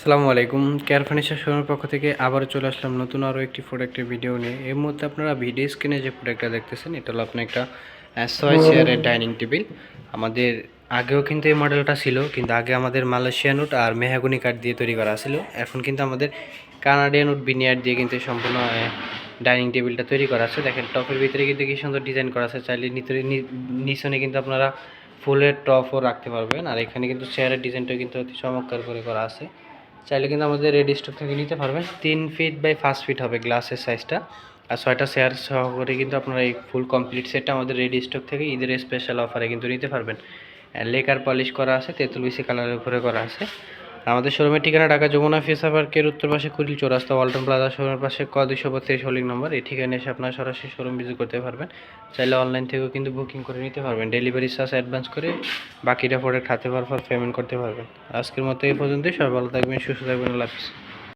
আসসালামু আলাইকুম। Care furniture শোরুমের পক্ষ থেকে আবারও চলে আসলাম নতুন আরও একটি প্রোডাক্টের ভিডিও নিয়ে। এর মধ্যে আপনারা ভিডিও স্ক্রিনে যে প্রোডাক্টটা দেখতেছেন এটা হলো আপনার একটা ছয় চেয়ারের ডাইনিং টেবিল আমাদের আগেও কিন্তু এই মডেলটা ছিল কিন্তু আগে আমাদের মালয়েশিয়ান উড আর মেহাগুনি কাঠ দিয়ে তৈরি করা ছিল। এখন কিন্তু আমাদের কানাডিয়ান উড বিনিয়ার দিয়ে কিন্তু সম্পূর্ণ ডাইনিং টেবিলটা তৈরি করা আছে। দেখেন টপের ভিতরে কিন্তু কি সুন্দর ডিজাইন করা আছে। চাইলে নিতরে নি- নিচনে কিন্তু আপনারা ফুলের টপও রাখতে পারবেন। আর এখানে কিন্তু চেয়ারের ডিজাইনটা কিন্তু অতি চমৎকার করে করা আছে। চাইলে কিন্তু আমাদের রেডি স্টক থেকে নিতে পারবেন। তিন ফিট বাই পাঁচ ফিট হবে গ্লাসের সাইজটা আর ছয়টা শেয়ার সহ করে কিন্তু আপনারা এই ফুল কমপ্লিট সেটটা আমাদের রেডি স্টক থেকে ঈদের স্পেশাল অফারে কিন্তু নিতে পারবেন। লেকার পলিশ করা আছে, তেঁতুল বিসি কালারের উপরে করা আছে। আমাদের শোরুমের ঠিকানা ঢাকা যমুনা ফিসা পার্কের উত্তর পাশে কুড়িল চৌরাস্তা, ওয়ালটন প্লাজা শোরুমের পাশে ক দুশো বত্রিশ হোলিং নম্বর। এই ঠিকানা এসে আপনারা সরাসরি শোরুম ভিজিট করতে পারবেন। চাইলে অনলাইন থেকেও কিন্তু বুকিং করে নিতে পারবেন। ডেলিভারি চার্জ অ্যাডভান্স করে বাকিটা প্রোডাক্ট হাতে পাওয়ার পর পেমেন্ট করতে পারবেন। আজকের মতো এই পর্যন্তই। সবাই ভালো থাকবেন, সুস্থ থাকবেন, আল্লাহ হাফিজ।